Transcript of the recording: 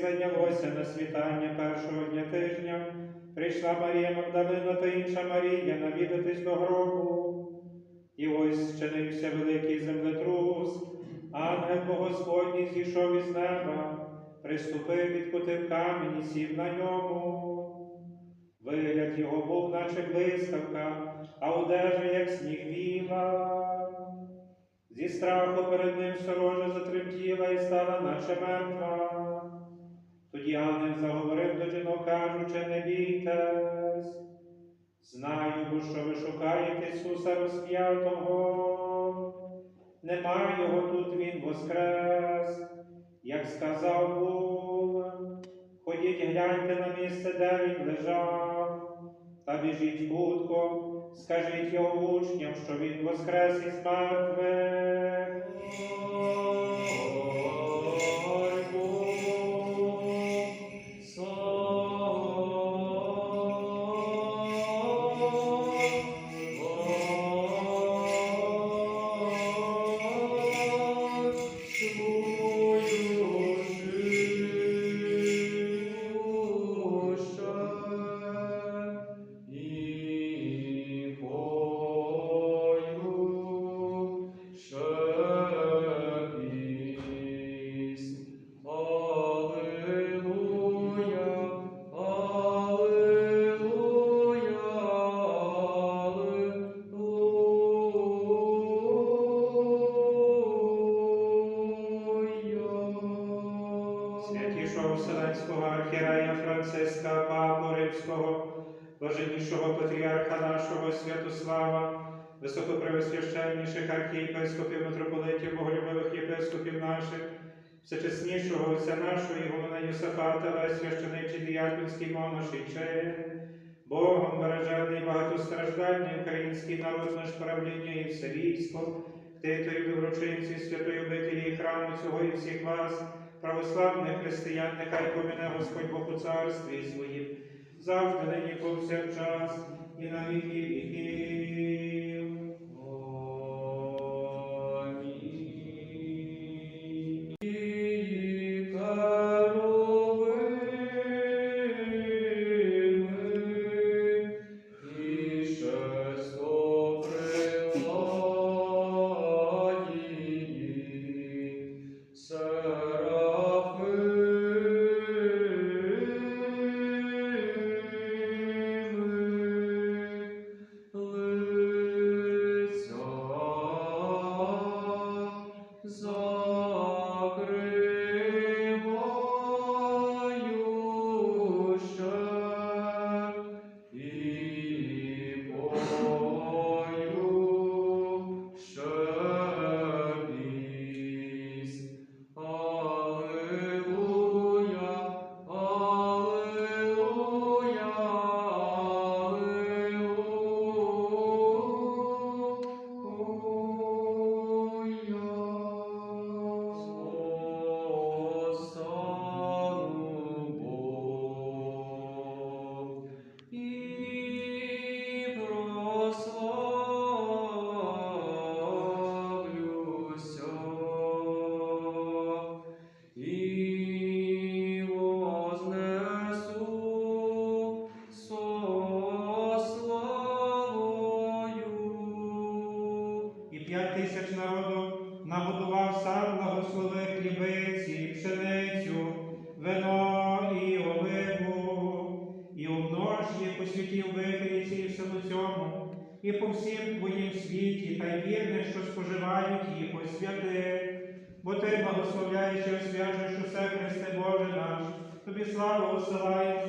зайнялося на світання першого дня тижня, прийшла Марія Магдалина та інша Марія навідатись до гробу. І ось зчинився великий землетрус, ангел Бог Господній зійшов із неба, приступив, відкутив камінь і сів на ньому. Вигляд його був, наче блискавка, а одежа, як сніг біла. Зі страху перед ним сторожа затремтіла і стала, наче мертва. Ангел заговорив до жінок, кажучи, не бійтесь. Знаю, бо що ви шукаєте Ісуса розп'ятого. Нема його тут, Він воскрес, як сказав був. Ходіть, гляньте на місце, де він лежав, та біжіть хутко, скажіть його учням, що він воскрес із мертвих. Папу Римського, блаженнішого патріарха нашого Святослава, високопревосвященніших архієпископів, митрополитів, боголюбових єпископів наших, всечеснішого отця нашого Ігумена Йосафата, весь священичий діяконський монаший чин, Богом бережений багатостраждальний український народ наш правління і все військо, ктитою доброчинці, святої обителі і храму цього і всіх вас, православних християн, нехай помине Господь Бог у царстві своїм, завжди нині повсякчас і на віки віків. В вбитиці і всьому цьому, і по всім твоїм світі, та й вірних, що споживають їх освяти. Бо ти благословляєш і освячуєш усе Христе Боже наш, тобі славу осилаємо